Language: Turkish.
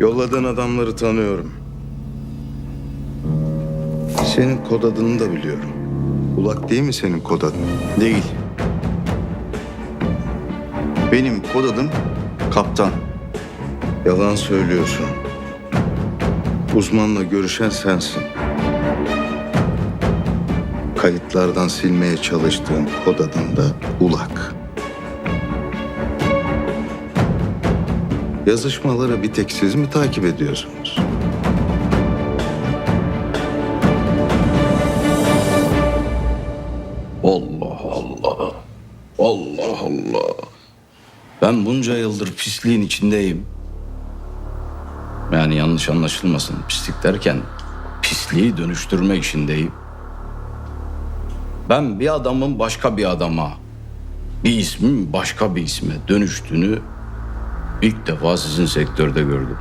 Yolladığın adamları tanıyorum. Senin kod adını da biliyorum. Ulak değil mi senin kod adın? Değil. Benim kod adım Kaptan. Yalan söylüyorsun. Uzmanla görüşen sensin. Kayıtlardan silmeye çalıştığın kod adın da Ulak. Yazışmaları bir tek siz mi takip ediyorsunuz? Allah Allah. Allah Allah. Ben bunca yıldır pisliğin içindeyim. Yani yanlış anlaşılmasın. Pislik derken pisliği dönüştürme işindeyim. Ben bir adamın başka bir adama, bir ismin başka bir isme dönüştüğünü ilk defa sizin sektörde gördüm.